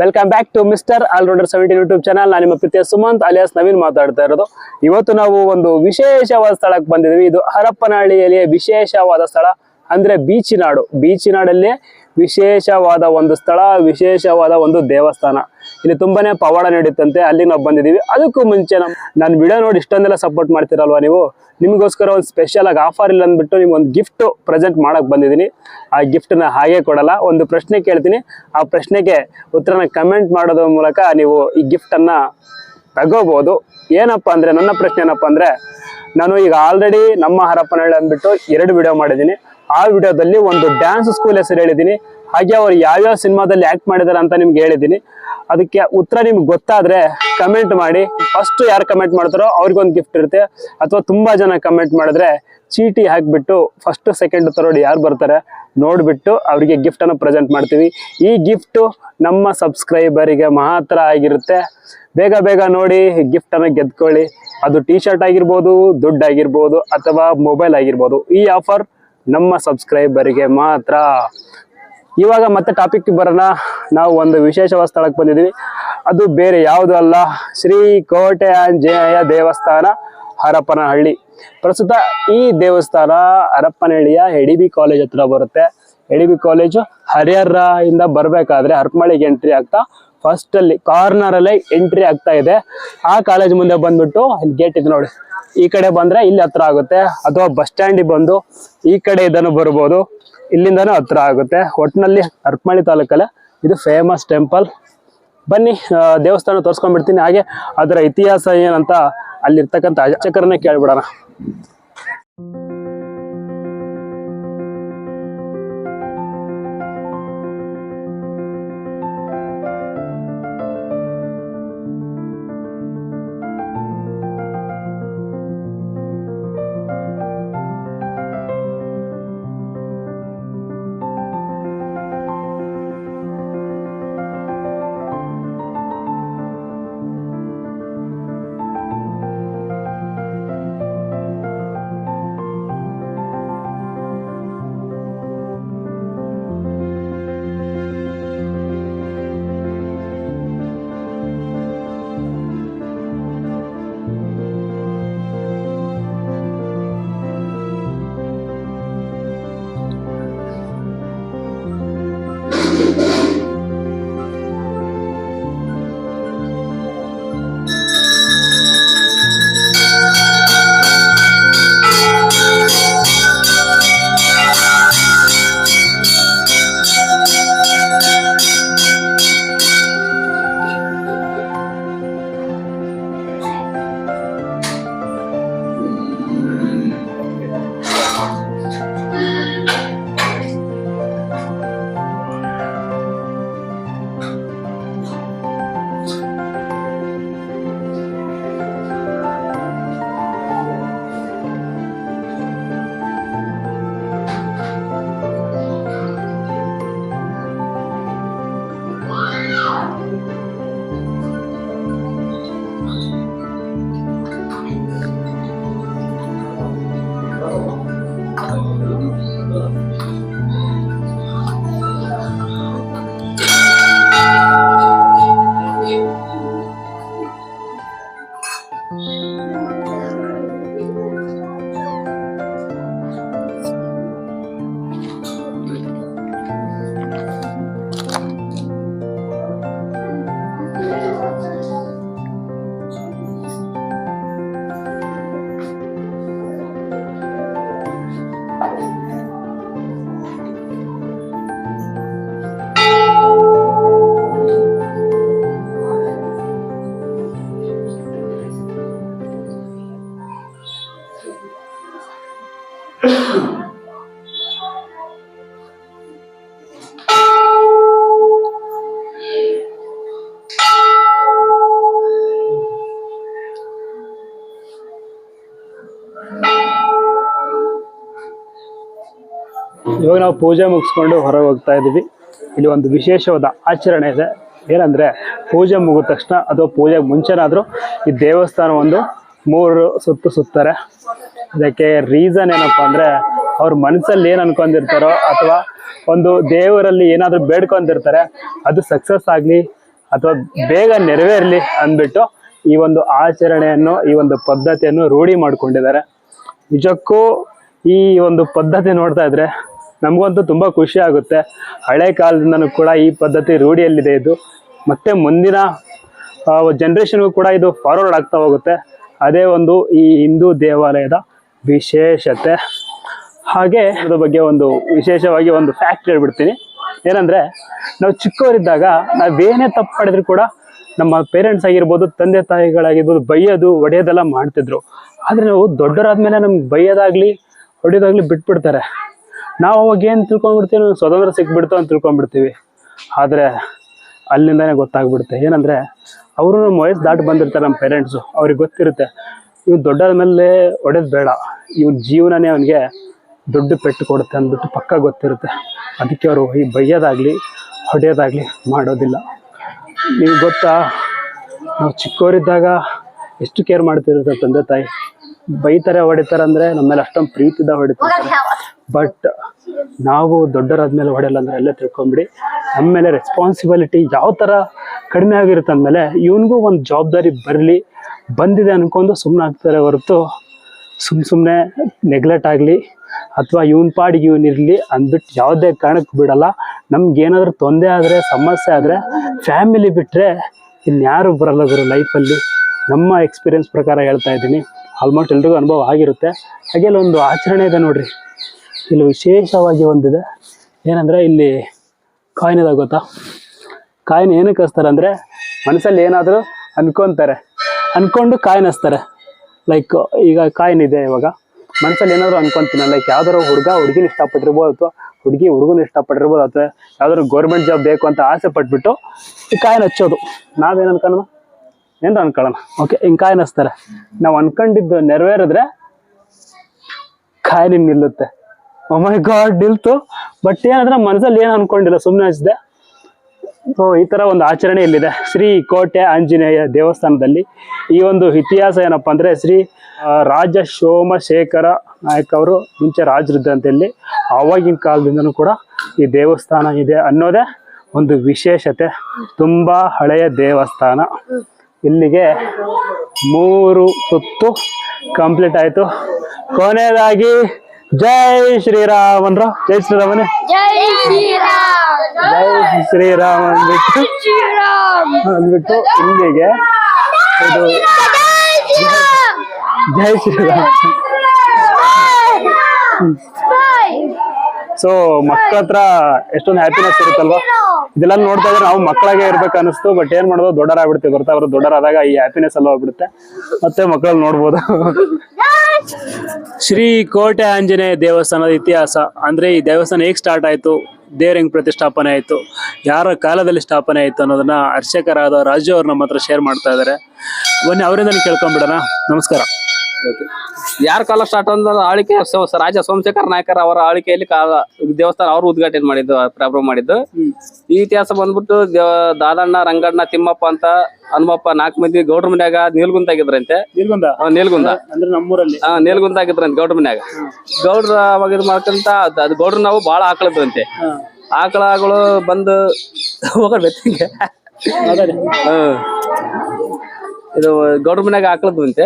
Welcome back to mister allrounder seventeen YouTube channel ನಾನು ನಿಮ್ಮ ಪ್ರೀತಿಯ ಸುಮಂತ್, ಅಲಿಯಾಸ್ ನವೀನ್ ಮಾತಾಡ್ತಾ ಇರೋದು. ಇವತ್ತು ನಾವು ಒಂದು ವಿಶೇಷವಾದ ಸ್ಥಳಕ್ಕೆ ಬಂದಿದ್ದೀವಿ. ಇದು ಹರಪ್ಪನಹಳ್ಳಿಯಲ್ಲಿ ವಿಶೇಷವಾದ ಸ್ಥಳ. ಅಂದ್ರೆ ಬೀಚಿನಾಡು. ಬೀಚಿನಾಡಲ್ಲಿ ವಿಶೇಷವಾದ ಒಂದು ಸ್ಥಳ, ವಿಶೇಷವಾದ ಒಂದು ದೇವಸ್ಥಾನ. ಇಲ್ಲಿ ತುಂಬಾನೇ ಪವಾಡ ನಡೆಯುತ್ತಂತೆ ಅಲ್ಲಿ ನಾವು ಬಂದಿದ್ದೀವಿ. ಅದಕ್ಕೂ ಮುಂಚೆ ನಮ್ಮ ನಾನು ವಿಡಿಯೋ ನೋಡಿ ಇಷ್ಟೊಂದೆಲ್ಲ ಸಪೋರ್ಟ್ ಮಾಡ್ತೀರಲ್ವಾ ನೀವು? ನಿಮಗೋಸ್ಕರ ಒಂದು ಸ್ಪೆಷಲ್ ಆಗಿ ಆಫರ್ ಇಲ್ಲ ಅಂದ್ಬಿಟ್ಟು ನಿಮ್ಗೆ ಒಂದು ಗಿಫ್ಟ್ ಪ್ರೆಸೆಂಟ್ ಮಾಡಕ್ ಬಂದಿದ್ದೀನಿ. ಆ ಗಿಫ್ಟ್ನ ಹಾಗೆ ಕೊಡಲ್ಲ, ಒಂದು ಪ್ರಶ್ನೆ ಕೇಳ್ತೀನಿ. ಆ ಪ್ರಶ್ನೆಗೆ ಉತ್ತರನ ಕಮೆಂಟ್ ಮಾಡೋದ್ರ ಮೂಲಕ ನೀವು ಈ ಗಿಫ್ಟನ್ನು ತಗೋಬೋದು. ಏನಪ್ಪ ಅಂದ್ರೆ, ನನ್ನ ಪ್ರಶ್ನೆ ಏನಪ್ಪ ಅಂದ್ರೆ, ನಾನು ಈಗ ಆಲ್ರೆಡಿ ನಮ್ಮ ಹರಪ್ಪನಹಳ್ಳಿ ಅಂದ್ಬಿಟ್ಟು ಎರಡು ವಿಡಿಯೋ ಮಾಡಿದ್ದೀನಿ. ಆ ವಿಡಿಯೋದಲ್ಲಿ ಒಂದು ಡ್ಯಾನ್ಸ್ ಸ್ಕೂಲ್ ಹೆಸರು ಹೇಳಿದ್ದೀನಿ. ಹಾಗೆ ಅವ್ರು ಯಾವ್ಯಾವ ಸಿನಿಮಾದಲ್ಲಿ ಆ್ಯಕ್ಟ್ ಮಾಡಿದ್ದಾರೆ ಅಂತ ನಿಮ್ಗೆ ಹೇಳಿದ್ದೀನಿ. ಅದಕ್ಕೆ ಉತ್ತರ ನಿಮ್ಗೆ ಗೊತ್ತಾದರೆ ಕಮೆಂಟ್ ಮಾಡಿ. ಫಸ್ಟ್ ಯಾರು ಕಮೆಂಟ್ ಮಾಡ್ತಾರೋ ಅವ್ರಿಗೊಂದು ಗಿಫ್ಟ್ ಇರುತ್ತೆ. ಅಥವಾ ತುಂಬ ಜನ ಕಮೆಂಟ್ ಮಾಡಿದ್ರೆ ಚೀಟಿ ಹಾಕಿಬಿಟ್ಟು ಫಸ್ಟ್ ಸೆಕೆಂಡ್ ಥರ್ಡ್ ಯಾರು ಬರ್ತಾರೆ ನೋಡಿಬಿಟ್ಟು ಅವರಿಗೆ ಗಿಫ್ಟನ್ನು ಪ್ರೆಸೆಂಟ್ ಮಾಡ್ತೀವಿ. ಈ ಗಿಫ್ಟು ನಮ್ಮ ಸಬ್ಸ್ಕ್ರೈಬರಿಗೆ ಮಾತ್ರ ಆಗಿರುತ್ತೆ. ಬೇಗ ಬೇಗ ನೋಡಿ ಗಿಫ್ಟನ್ನು ಗೆದ್ಕೊಳ್ಳಿ. ಅದು ಟಿ ಶರ್ಟ್ ಆಗಿರ್ಬೋದು, ದುಡ್ಡು ಆಗಿರ್ಬೋದು, ಅಥವಾ ಮೊಬೈಲ್ ಆಗಿರ್ಬೋದು. ಈ ಆಫರ್ ನಮ್ಮ ಸಬ್ಸ್ಕ್ರೈಬರಿಗೆ ಮಾತ್ರ. ಇವಾಗ ಮತ್ತೆ ಟಾಪಿಕ್ ಬರೋಣ. ನಾವು ಒಂದು ವಿಶೇಷವಾದ ಸ್ಥಳಕ್ಕೆ ಬಂದಿದ್ದೀವಿ. ಅದು ಬೇರೆ ಯಾವುದು ಅಲ್ಲ. ಶ್ರೀ ಕೋಟೆ ಆಂಜನೇಯ ದೇವಸ್ಥಾನ ಹರಪನಹಳ್ಳಿ. ಪ್ರಸ್ತುತ ಈ ದೇವಸ್ಥಾನ ಹರಪನಹಳ್ಳಿಯ ಎಡಿಬಿ ಕಾಲೇಜ್ ಹತ್ರ ಬರುತ್ತೆ. ಎಡಿಬಿ ಕಾಲೇಜು ಹರಿಹರ ಇಂದ ಬರಬೇಕಾದ್ರೆ ಹರಪನಹಳ್ಳಿಗೆ ಎಂಟ್ರಿ ಆಗ್ತಾ ಫಸ್ಟ್ ಅಲ್ಲಿ ಕಾರ್ನರ್ ಅಲ್ಲೇ ಎಂಟ್ರಿ ಆಗ್ತಾ ಇದೆ. ಆ ಕಾಲೇಜ್ ಮುಂದೆ ಬಂದ್ಬಿಟ್ಟು ಇಲ್ಲಿ ಗೇಟ್ ಇದೆ ನೋಡಿ. ಈ ಕಡೆ ಬಂದ್ರೆ ಇಲ್ಲಿ ಹತ್ರ ಆಗುತ್ತೆ. ಅಥವಾ ಬಸ್ ಸ್ಟ್ಯಾಂಡಿಗೆ ಬಂದು ಈ ಕಡೆ ಇದನ್ನು ಬರ್ಬೋದು. ಇಲ್ಲಿಂದಾನು ಹತ್ರ ಆಗುತ್ತೆ. ಒಟ್ಟಿನಲ್ಲಿ ಹರಪನಹಳ್ಳಿ ತಾಲೂಕಲ್ಲೇ ಇದು ಫೇಮಸ್ ಟೆಂಪಲ್ ಬನ್ನಿ ದೇವಸ್ಥಾನ ತೋರಿಸ್ಕೊಂಡ್ಬಿಡ್ತೀನಿ. ಹಾಗೆ ಅದರ ಇತಿಹಾಸ ಏನಂತ ಅಲ್ಲಿರ್ತಕ್ಕಂಥ ಅರ್ಚಕರನ್ನೇ ಕೇಳ್ಬಿಡೋಣ. ಇವಾಗ ನಾವು ಪೂಜೆ ಮುಗಿಸ್ಕೊಂಡು ಹೊರಗೆ ಹೋಗ್ತಾ ಇದ್ದೀವಿ. ಇಲ್ಲಿ ಒಂದು ವಿಶೇಷವಾದ ಆಚರಣೆ ಇದೆ. ಏನಂದರೆ ಪೂಜೆ ಮುಗಿದ ತಕ್ಷಣ ಅಥವಾ ಪೂಜೆಗೆ ಮುಂಚೆನಾದರೂ ಈ ದೇವಸ್ಥಾನ ಒಂದು ಮೂರು ಸುತ್ತು ಸುತ್ತಾರೆ. ಅದಕ್ಕೆ ರೀಸನ್ ಏನಪ್ಪ ಅಂದರೆ ಅವ್ರ ಮನಸ್ಸಲ್ಲಿ ಏನು ಅನ್ಕೊಂಡಿರ್ತಾರೋ ಅಥವಾ ಒಂದು ದೇವರಲ್ಲಿ ಏನಾದರೂ ಬೇಡ್ಕೊಂಡಿರ್ತಾರೆ, ಅದು ಸಕ್ಸಸ್ ಆಗಲಿ ಅಥವಾ ಬೇಗ ನೆರವೇರಲಿ ಅಂದ್ಬಿಟ್ಟು ಈ ಒಂದು ಆಚರಣೆಯನ್ನು, ಈ ಒಂದು ಪದ್ಧತಿಯನ್ನು ರೂಢಿ ಮಾಡಿಕೊಂಡಿದ್ದಾರೆ. ನಿಜಕ್ಕೂ ಈ ಒಂದು ಪದ್ಧತಿ ನೋಡ್ತಾ ಇದ್ರೆ ನಮಗಂತೂ ತುಂಬ ಖುಷಿ ಆಗುತ್ತೆ. ಹಳೆ ಕಾಲದಿಂದನೂ ಕೂಡ ಈ ಪದ್ಧತಿ ರೂಢಿಯಲ್ಲಿದೆ ಇದು. ಮತ್ತೆ ಮುಂದಿನ ಜನ್ರೇಷನ್ಗೂ ಕೂಡ ಇದು ಫಾರ್ವರ್ಡ್ ಆಗ್ತಾ ಹೋಗುತ್ತೆ. ಅದೇ ಒಂದು ಈ ಹಿಂದೂ ದೇವಾಲಯದ ವಿಶೇಷತೆ. ಹಾಗೆ ಅದ್ರ ಬಗ್ಗೆ ಒಂದು ವಿಶೇಷವಾಗಿ ಒಂದು ಫ್ಯಾಕ್ಟ್ ಹೇಳ್ಬಿಡ್ತೀನಿ. ಏನಂದರೆ, ನಾವು ಚಿಕ್ಕವರಿದ್ದಾಗ ನಾವೇನೇ ತಪ್ಪು ಮಾಡಿದ್ರು ಕೂಡ ನಮ್ಮ ಪೇರೆಂಟ್ಸ್ ಆಗಿರ್ಬೋದು, ತಂದೆ ತಾಯಿಗಳಾಗಿರ್ಬೋದು ಬೈಯೋದು ಹೊಡೆಯೋದೆಲ್ಲ ಮಾಡ್ತಿದ್ರು. ಆದರೆ ನಾವು ದೊಡ್ಡರಾದ್ಮೇಲೆ ನಮ್ಗೆ ಬೈಯೋದಾಗಲಿ, ಹೊಡೆಯೋದಾಗಲಿ ಬಿಟ್ಬಿಡ್ತಾರೆ. ನಾವು ಅವಾಗ ಏನು ತಿಳ್ಕೊಂಡ್ಬಿಡ್ತೀವಿ? ನಮ್ಗೆ ಸ್ವತಂತ್ರ ಸಿಕ್ಬಿಡ್ತು ಅಂತ ತಿಳ್ಕೊಂಡ್ಬಿಡ್ತೀವಿ. ಆದ್ರೆ ಅಲ್ಲಿಂದನೇ ಗೊತ್ತಾಗ್ಬಿಡುತ್ತೆ. ಏನಂದ್ರೆ ಅವರು ನಮ್ಮ ವಯಸ್ಸು ದಾಟ್ ಬಂದಿರ್ತಾರೆ ನಮ್ಮ ಪೇರೆಂಟ್ಸು ಅವ್ರಿಗೆ ಗೊತ್ತಿರುತ್ತೆ, ಇವ್ನು ದೊಡ್ಡದ ಮೇಲೆ ಹೊಡೆದ್ ಬೇಡ. ಇವ್ನ ಜೀವನನೇ ಅವನಿಗೆ ದೊಡ್ಡ ಪೆಟ್ಟು ಕೊಡುತ್ತೆ ಅಂದ್ಬಿಟ್ಟು ಪಕ್ಕ ಗೊತ್ತಿರುತ್ತೆ. ಅದಕ್ಕೆ ಅವರು ಈ ಬೈಯೋದಾಗ್ಲಿ, ಹೊಡೆಯೋದಾಗಲಿ ಮಾಡೋದಿಲ್ಲ. ನಿಮ್ಗೆ ಗೊತ್ತಾ? ನಾವು ಚಿಕ್ಕವರಿದ್ದಾಗ ಎಷ್ಟು ಕೇರ್ ಮಾಡ್ತಿರುತ್ತೆ ತಂದೆ ತಾಯಿ? ಬೈತಾರೆ, ಹೊಡಿತಾರೆ ಅಂದ್ರೆ ನಮ್ಮ ಮೇಲೆ ಅಷ್ಟೊಂದು ಪ್ರೀತಿದ ಹೊಡಿತಾರೆ. ಬಟ್ ನಾವು ದೊಡ್ಡರಾದ್ಮೇಲೆ ಹೊಡೆಯಲ್ಲ ಅಂದ್ರೆ ಅಲ್ಲೇ ತಿಳ್ಕೊಂಬಿಡಿ. ನಮ್ಮ ಮೇಲೆ ರೆಸ್ಪಾನ್ಸಿಬಿಲಿಟಿ ಯಾವ ಥರ ಕಡಿಮೆ ಆಗಿರುತ್ತೆ ಅಂದಮೇಲೆ ಇವನಿಗೂ ಒಂದು ಜವಾಬ್ದಾರಿ ಬರಲಿ, ಬಂದಿದೆ ಅನ್ಕೊಂಡು ಸುಮ್ಮನೆ ಆಗ್ತಾರೆ ಹೊರತು ಸುಮ್ ಸುಮ್ಮನೆ ನೆಗ್ಲೆಕ್ಟ್ ಆಗಲಿ ಅಥವಾ ಇವನ್ ಪಾಡಿಗೆ ಇವನ್ ಇರಲಿ ಅಂದ್ಬಿಟ್ಟು ಯಾವುದೇ ಕಾರಣಕ್ಕೆ ಬಿಡಲ್ಲ. ನಮ್ಗೆ ಏನಾದರೂ ತೊಂದರೆ ಆದರೆ, ಸಮಸ್ಯೆ ಆದರೆ ಫ್ಯಾಮಿಲಿ ಬಿಟ್ಟರೆ ಇನ್ಯಾರು ಬರಲ್ಲ ಗುರು ಲೈಫಲ್ಲಿ ನಮ್ಮ ಎಕ್ಸ್ಪೀರಿಯನ್ಸ್ ಪ್ರಕಾರ ಹೇಳ್ತಾ ಇದ್ದೀನಿ. ಆಲ್ಮೋಸ್ಟ್ ಎಲ್ರಿಗೂ ಅನುಭವ ಆಗಿರುತ್ತೆ. ಹಾಗೆಲ್ಲ ಒಂದು ಆಚರಣೆ ಇದೆ ನೋಡ್ರಿ. ಇಲ್ಲಿ ವಿಶೇಷವಾಗಿ ಒಂದಿದೆ. ಏನಂದರೆ ಇಲ್ಲಿ ಕಾಯಿನ್ ಇದೆ ಗೊತ್ತಾ? ಕಾಯಿನ್ ಏನಕ್ಕೆ ಹಚ್ತಾರೆ ಅಂದರೆ ಮನಸ್ಸಲ್ಲಿ ಏನಾದರೂ ಅನ್ಕೊಂತಾರೆ. ಅನ್ಕೊಂಡು ಕಾಯಿನ್ ಹಚ್ತಾರೆ. ಲೈಕ್ ಈಗ ಕಾಯಿನ್ ಇದೆ ಇವಾಗ. ಮನಸ್ಸಲ್ಲಿ ಏನಾದರೂ ಅನ್ಕೊಂತೀನಿ. ಲೈಕ್ ಯಾವ್ದಾದ್ರು ಹುಡುಗ ಹುಡುಗಿನ ಇಷ್ಟಪಟ್ಟಿರ್ಬೋದು ಅಥವಾ ಹುಡುಗಿ ಹುಡುಗನ ಇಷ್ಟಪಟ್ಟಿರ್ಬೋದು ಅಥವಾ ಯಾವ್ದಾದ್ರು ಗೌರ್ಮೆಂಟ್ ಜಾಬ್ ಬೇಕು ಅಂತ ಆಸೆ ಪಟ್ಬಿಟ್ಟು ಈ ಕಾಯಿನ್ ಹಚ್ಚೋದು. ನಾವೇನು ಅನ್ಕೊಳ್ಳೋಣ? ಏನಾರ ಅನ್ಕೊಳ್ಳೋಣ? ಓಕೆ ಹಿಂಗೆ ಕಾಯಿನ್ ಹಚ್ತಾರೆ. ನಾವು ಅನ್ಕೊಂಡಿದ್ದು ನೆರವೇರಿದ್ರೆ ಕಾಯಿನ್ ನಿಲ್ಲುತ್ತೆ. ಮೈ ಗಾಡ್ ಡಿಲ್ತು ಬಟ್ ಏನಂದ್ರೆ ಮನಸ್ಸಲ್ಲಿ ಏನು ಅನ್ಕೊಂಡಿಲ್ಲ ಸುಮ್ಮನೆ ಹಚ್ಚಿದೆ ಸೊ ಈ ತರ ಒಂದು ಆಚರಣೆ ಇಲ್ಲಿದೆ. ಶ್ರೀ ಕೋಟೆ ಆಂಜನೇಯ ದೇವಸ್ಥಾನದಲ್ಲಿ. ಈ ಒಂದು ಇತಿಹಾಸ ಏನಪ್ಪ ಅಂದರೆ ಶ್ರೀ ರಾಜ ಸೋಮಶೇಖರ ನಾಯಕ್ ಅವರು ಮುಂಚೆ ರಾಜರಿದ್ದಂತೆ ಇಲ್ಲಿ ಆವಾಗಿನ ಕಾಲದಿಂದನೂ ಕೂಡ ಈ ದೇವಸ್ಥಾನ ಇದೆ ಅನ್ನೋದೇ ಒಂದು ವಿಶೇಷತೆ. ತುಂಬ ಹಳೆಯ ದೇವಸ್ಥಾನ. ಇಲ್ಲಿಗೆ ಮೂರು ಸುತ್ತು ಕಂಪ್ಲೀಟ್ ಆಯಿತು. ಕೊನೆಯದಾಗಿ ಜೈ ಶ್ರೀರಾಮನ್ರ ಜೈ ಶ್ರೀರಾಮನೇ. ಜೈ ಶ್ರೀರಾಮ. ಅಂದ್ಬಿಟ್ಟು. ಅಂದ್ಬಿಟ್ಟು ಇಲ್ಲಿಗೆ ಇದು ಜೈ ಶ್ರೀರಾಮ್. ಸೊ ಮಕ್ಕಳ ಹತ್ರ ಎಷ್ಟೊಂದು ಹ್ಯಾಪಿನೆಸ್ ಇರುತ್ತಲ್ವಾ? ಇದೆಲ್ಲ ನೋಡ್ತಾ ಇದ್ರೆ ನಾವು ಮಕ್ಕಳಾಗೆ ಇರ್ಬೇಕು ಅನಿಸ್ತು ಬಟ್ ಏನ್ ಮಾಡೋದು ದೊಡ್ಡರಾಗ್ಬಿಡ್ತೀವಿ. ಬರ್ತಾ ಅವ್ರು ದೊಡ್ಡರಾದಾಗ ಈ ಹ್ಯಾಪಿನೆಸ್ ಎಲ್ಲ ಹೋಗ್ಬಿಡುತ್ತೆ. ಮತ್ತೆ ಮಕ್ಕಳಲ್ಲಿ ನೋಡ್ಬೋದು. ಶ್ರೀ ಕೋಟೆ ಆಂಜನೇಯ ದೇವಸ್ಥಾನದ ಇತಿಹಾಸ. ಅಂದ್ರೆ ಈ ದೇವಸ್ಥಾನ ಹೇಗೆ ಸ್ಟಾರ್ಟ್ ಆಯ್ತು? ದೇವ್ರ ಹೆಂಗ್ ಪ್ರತಿಷ್ಠಾಪನೆ ಆಯ್ತು? ಯಾರ ಕಾಲದಲ್ಲಿ ಸ್ಥಾಪನೆ ಆಯ್ತು ಅನ್ನೋದನ್ನ ಅರ್ಚಕರಾದ ರಾಜು ಅವ್ರ ನಮ್ಮ ಹತ್ರ ಶೇರ್ ಮಾಡ್ತಾ ಇದ್ದಾರೆ ಬನ್ನಿ ಅವರಿಂದ ಕೇಳ್ಕೊಂಡ್ಬಿಡೋಣ. ನಮಸ್ಕಾರ. ಯಾರ ಕಾಲ ಸ್ಟಾರ್ಟ್ ಅಂದ್ರೆ ಆಳಿಕೆ ರಾಜ ಸೋಮಶೇಖರ್ ನಾಯಕರ ಅವರ ಆಳಿಕೆಯಲ್ಲಿ ಕಾಲ ದೇವಸ್ಥಾನ ಅವರು ಉದ್ಘಾಟನೆ ಮಾಡಿದ್ದು ಪ್ರಾರಂಭ ಮಾಡಿದ್ದು. ಈ ಇತಿಹಾಸ ಬಂದ್ಬಿಟ್ಟು ದೇವ- ದಾದಣ್ಣ ರಂಗಣ್ಣ ತಿಮ್ಮಪ್ಪ ಅಂತ ಹನುಮಪ್ಪ ನಾಲ್ಕು ಮಂದಿ ಗೌಡ್ರ ಮನ್ಯಾಗ ನೀಲ್ಗುಂತ ಆಗಿದ್ರಂತೆ. ನೀಲ್ಗೊಂದ? ಆ, ನೀಲ್ಗುಂದ. ಅಂದ್ರೆ ನಮ್ಮೂರಲ್ಲಿ. ಆ ನೀಲ್ಗುಂತ ಆಗಿದ್ರಂತೆ ಗೌಡ್ರ ಮನ್ಯಾಗ. ಗೌಡ್ರ ಅವಾಗ ಇದು ಮಾಡ್ಕೊಂತ ಅದ್- ಅದು ಗೌಡ್ರ ನಾವು ಬಾಳ ಆಕಳದ್ರಂತೆ. ಆಕಳಗಳು ಬಂದು ಹೋಗ್ಬೇಕಿಂಗೆ ಇದು ಗೌಡ್ರ ಮನ್ಯಾಗ ಆಕಳದ್ವಂತೆ.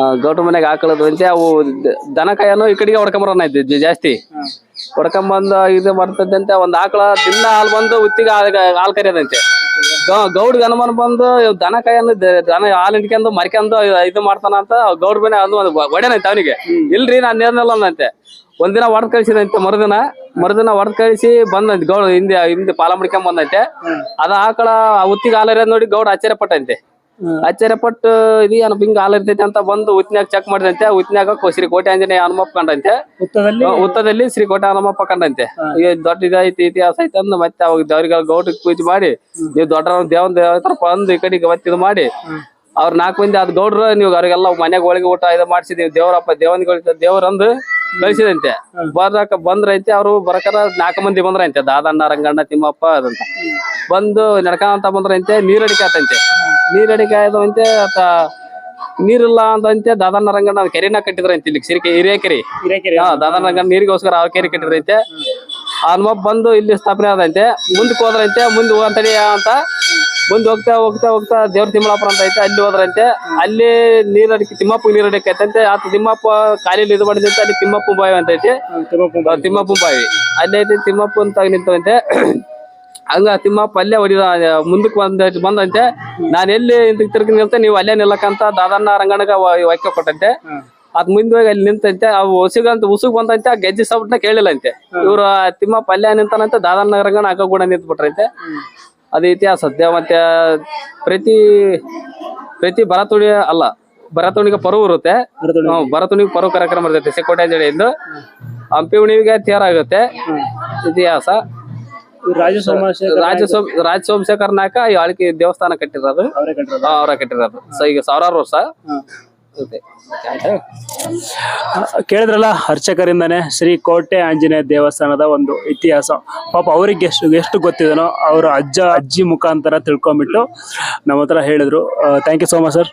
ಆ, ಗೌಡ್ರ ಮನ್ಯಾಗ ಆಕಳದ್ವಂತೆ. ಅವು ದ- ದನ ಕಾಯನು ಈ ಕಡೆಗೆ ಹೊಡ್ಕೊಂಬರೋಣ ಜಾಸ್ತಿ. ಹೊಡ್ಕೊಂಬಂದು ಇದು ಮಾಡ್ತದಂತೆ ಒಂದ್ ಆಕಳ ದಿನ ಹಾಲು ಬಂದು ಉತ್ತಿಗೆ ಹಾಲ್ ಹಾಲು ಕರಿಯೋದಂತೆ. ಗೌಡ್ಗೆ ಅನುಮಾನ ಬಂದು ಇವ್ ದನ ಕಾಯನ್ನು ದ- ದನ ಹಾಲು ಹಿಡ್ಕೊಂಡು ಮರ್ಕೊಂಡು ಇದು ಮಾಡ್ತಾನ ಅಂತ ಗೌಡ್ ಬೇನೆ ಅದು ಒಂದು ಒಡೆನೈತೆ ಅವನಿಗೆ. ಇಲ್ರಿ ನಾನು ನೇರ್ನಲ್ಲ ಅಂದಂತೆ. ಒಂದಿನ ಹೊಡೆದ್ ಕಳಿಸಿದಂತೆ ಮರುದಿನ. ಮರುದಿನ ಹೊಡೆದ್ ಕಳಿಸಿ ಬಂದಂತೆ ಗೌಡ ಹಿಂದೆ ಹಿಂದೆ ಪಾಲ ಮುಡ್ಕೊಂಡ್ ಬಂದಂತೆ. ಅದ ಆಕಳ ಆ ಉತ್ತಿಗೆ ಹಾಲು ನೋಡಿ ಗೌಡ ಆಶ್ಚರ್ಯ ಪಟ್ಟಂತೆ ಆಶ್ಚರ್ಯ ಪಟ್ಟು ಇದು ಹಿಂಗ ಹಾಲು ಇರ್ತೈತೆ ಅಂತ ಬಂದು ಉತ್ನ್ಯಾಗ ಚೆಕ್ ಮಾಡಿದಂತೆ. ಉತ್ನ್ಯಾಗ ಶ್ರೀ ಕೋಟೆ ಆಂಜನೇಯ ಹನುಮಪ್ಪ ಕಂಡಂತೆ. ಉತ್ತದಲ್ಲಿ? ಶ್ರೀ ಕೋಟೆ ಹನುಮಪ್ಪ ಕಂಡಂತೆ. ಈ ದೊಡ್ಡ ಇದೈತಿ ಇತಿಹಾಸ ಐತೆ ಅಂದ್ ಮತ್ತೆ ಅವಾಗ ಅವ್ರಿಗೆ ಗೌಡಕ್ಕೆ ಪೂಜೆ ಮಾಡಿ ನೀವು ದೊಡ್ಡ ದೇವನ್ ದೇವತರ ಬಂದು ಈ ಕಡೆಗೆ ಮತ್ತೆ ಇದು ಮಾಡಿ ಅವ್ರ ನಾಲ್ಕು ಮಂದಿ ಅದ್ ಗೌಡ್ರು ನೀವು ಅವ್ರಿಗೆಲ್ಲ ಮನೆಗೆ ಒಳಗೆ ಊಟ ಇದು ಮಾಡಿಸಿದೀವಿ. ದೇವರಪ್ಪ ದೇವನ್ಗಳಿಗೆ ದೇವರಂದು ಕಳಿಸಿದಂತೆ. ಬರಕ ಬಂದ್ರಂತೆ ಅವರು ಬರಕರ ನಾಲ್ಕು ಮಂದಿ ಬಂದ್ರಂತೆ. ದಾದಣ್ಣ ರಂಗಣ್ಣ ತಿಮ್ಮಪ್ಪ ಅದಂತ. ಬಂದು ನಡ್ಕೊಂತ ಬಂದ್ರಂತೆ ನೀರಡಿಕೆ ನೀರಡಿಕೆ ಅಂತೆ ಆತ ನೀರಿಲ್ಲ ಅಂತಂತೆ ದಾದಾ ರಂಗಣ್ಣ ಕೆರೆನ ಅಂತ ಇಲ್ಲಿ ಸಿರಿಕೆ ಹಿರಿಯ ಕೆರೆ. ಹಾ ದಾದಾ ರಂಗಣ್ಣ ನೀರಿಗೋಸ್ಕರ ಆ ಕೆರೆ ಕಟ್ಟಿದ್ರಂತೆ. ಹನುಮಪ್ಪ ಬಂದು ಇಲ್ಲಿ ಸ್ಥಾಪನೆ ಆದಂತೆ. ಮುಂದಕ್ಕೆ ಹೋದ್ರಂತೆ ಮುಂದೆ ಹೋಗಂತಡಿ ಅಂತ. ಮುಂದೆ ಹೋಗ್ತಾ ಹೋಗ್ತಾ ಹೋಗ್ತಾ ದೇವ್ರ ತಿಮ್ಮಲಾಪುರ ಅಂತ ಐತೆ ಅಲ್ಲಿ ಹೋದ್ರಂತೆ. ಅಲ್ಲಿ ನೀರಡಿಕೆ ತಿಮ್ಮಪ್ಪ ನೀರಡಿಕೆ ಐತಂತೆ. ಆತ ತಿಮ್ಮಪ್ಪ ಕಾಲಿಲಿ ಇದು ಮಾಡಿದಂತೆ ಅಲ್ಲಿ ತಿಮ್ಮಪ್ಪ ಬಾವಿ ಅಂತ ಐತೆ. ತಿಮ್ಮಪ್ಪ ಬಾವಿ. ಅಲ್ಲಿ ಐತಿ ತಿಮ್ಮಪ್ಪ ಅಂತ ನಿಂತಂತೆ ಹಂಗ ತಿಮ್ಮಪ್ಪ ಅಲ್ಲೇ ಹೊಡಿದ ಮುಂದಕ್ಕೆ ಬಂದ ಬಂದಂತೆ ನಾನು ಎಲ್ಲಿ ತಿರ್ಗಿ ನಿಲ್ತೆ ನೀವು ಅಲ್ಲೇ ನಿಲ್ಲಕಂತ ದಾದಣ್ಣ ರಂಗಣ್ಣಗ ವಾಕ್ಯ ಕೊಟ್ಟಂತೆ. ಅದ್ ಮುಂದೆ ಹೋಗಿ ಅಲ್ಲಿ ನಿಂತಂತೆ ಅವು ಹೊಸಗಂತ ಉಸುಗ್ ಬಂದಂತೆ ಆ ಗೆಜ್ಜೆ ಸಬ್ಟ್ನ ಕೇಳಿಲ್ಲಂತೆ. ಇವ್ರು ತಿಮ್ಮಪ್ಪ ಅಲ್ಲೇ ನಿಂತಾನಂತೆ ದಾದಣ್ಣ ರಂಗಣ್ಣ ಅಕ್ಕ ಕೂಡ ನಿಂತ್ ಬಿಟ್ರಂತೆ ಅದು ಇತಿಹಾಸ ಮತ್ತೆ ಪ್ರತಿ ಪ್ರತಿ ಭರತುಡಿ ಅಲ್ಲ ಭರತುಣಿಗೆ ಪರ್ವ ಇರುತ್ತೆ. ಭರತುಣಿಗೆ. ಪರ್ವ ಕಾರ್ಯಕ್ರಮ ಇರುತ್ತೆ ಸಿಕ್ಕೋಟೆ ಜಡೆಯಿಂದ ಹಂಪಿ ಉಣಿವಿಗೆ ತೇರಾಗುತ್ತೆ ಇತಿಹಾಸ. ರಾಜ ಸೋಮಶೇಖರ್ ರಾಜ ಸೋಮ್ ರಾಜ ಸೋಮಶೇಖರ್ ನಾಯಕ ಈ ಆಳ್ಕೆ ದೇವಸ್ಥಾನ ಕಟ್ಟಿರೋದು. ಅವರೇ ಕಟ್ಟಿರೋದು. ಆ, ಅವರ ಕಟ್ಟಿರೋದು. ಸೊ ಈಗ ಸಾವಿರಾರು ವರ್ಷ. ಕೇಳಿದ್ರಲ್ಲ ಅರ್ಚಕರಿಂದಾನೆ ಶ್ರೀ ಕೋಟೆ ಆಂಜನೇಯ ದೇವಸ್ಥಾನದ ಒಂದು ಇತಿಹಾಸ. ಪಾಪ ಅವ್ರಿಗೆ ಎಷ್ಟು ಎಷ್ಟು ಗೊತ್ತಿದನೋ ಅವರ ಅಜ್ಜ ಅಜ್ಜಿ ಮುಖಾಂತರ ತಿಳ್ಕೊಂಬಿಟ್ಟು ನಮ್ಮ ಹತ್ರ ಹೇಳಿದ್ರು. Thank you so much sir